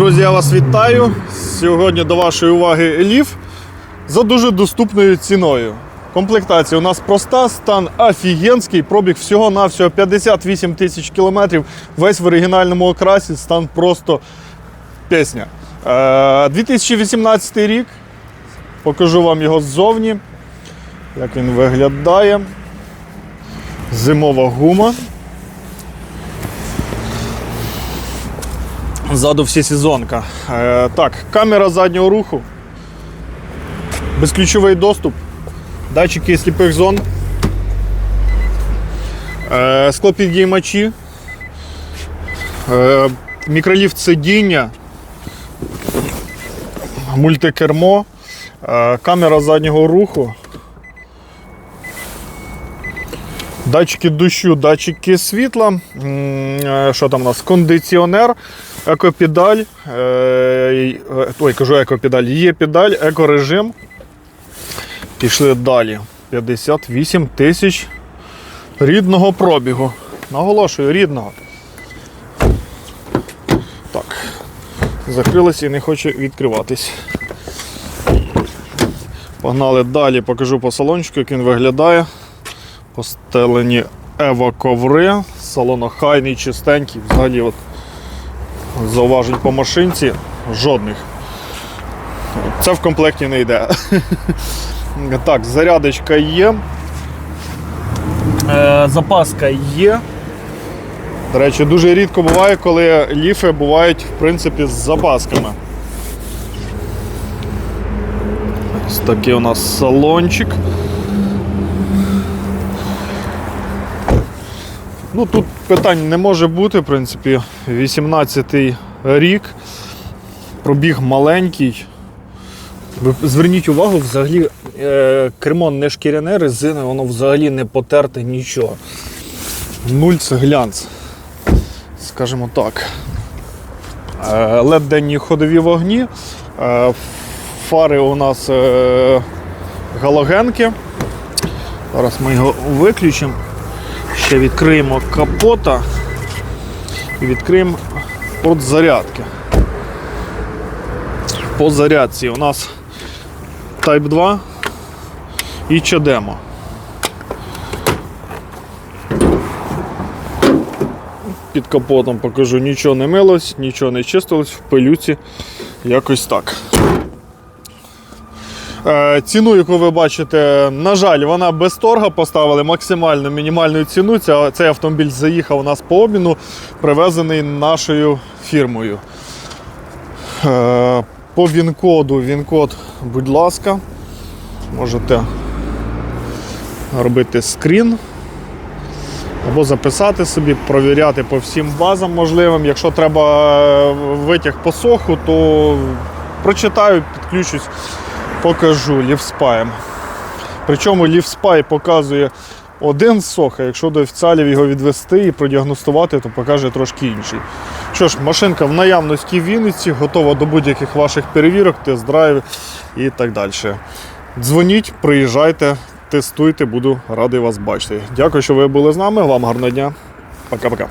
Друзі, я вас вітаю. Сьогодні до вашої уваги ліф за дуже доступною ціною. Комплектація у нас проста, стан офігенський, пробіг всього-навсього 58 тисяч кілометрів. Весь в оригінальному окрасі, стан просто пісня. Е, 2018 рік. Покажу вам його ззовні, як він виглядає. Зимова гума. Ззаду всесезонка. Е, так, камера заднього руху. Безключовий доступ. Датчики сліпих зон. Е, склопідіймачі. Е, мікроліфт сидіння. Мультикермо. Е, камера заднього руху. Датчики дощу, датчики світла. Е, Що там у нас? Кондиціонер, екопедаль. е, е, Ой, кажу екопедаль. Є педаль, екорежим. Пішли далі. 58 тисяч рідного пробігу. Наголошую, рідного. Так. Закрилося і не хоче відкриватись. Погнали далі, покажу по салончику, як він виглядає. Постелені ево коври, салон охайний, чистенький, взагалі от зауважень по машинці жодних. Це в комплекті не йде. Так, зарядочка є. Е, запаска є. До речі, дуже рідко буває, коли ліфи бувають в принципі з запасками. Ось такий у нас салончик. Ну тут питань не може бути, в принципі, 18-й рік. Пробіг маленький. Зверніть увагу, взагалі е, кермо не шкіряне, резинове, воно взагалі не потерте нічого. Нуль це глянц. Скажімо так. Е, led денні ходові вогні. Е, фари у нас е, галогенки. Зараз ми його виключимо. Ще відкриємо капота і відкриємо порт зарядки. По зарядці у нас Type 2 і CHAdeMO. Під капотом покажу, нічого не милось, нічого не чистилось, в пилюці якось так. Е, Ціну, яку ви бачите, на жаль, вона без торга поставили максимальну мінімальну ціну. Цей автомобіль заїхав у нас по обміну, привезений нашою фірмою. Е, По він-коду, він-код, будь ласка, можете робити скрін або записати собі, провіряти по всім базам можливим. Якщо треба е, витяг по соху, то прочитаю, підключусь покажу лівспаєм. Причому лівспай показує один сох, а якщо до офіціалів його відвести і продіагностувати, то покаже трошки інший. Що ж, машинка в наявності в Вінниці, готова до будь-яких ваших перевірок, тест-драйв і так далі. Дзвоніть, приїжджайте, тестуйте, буду радий вас бачити. Дякую, що ви були з нами. Вам гарного дня. Пока-пока.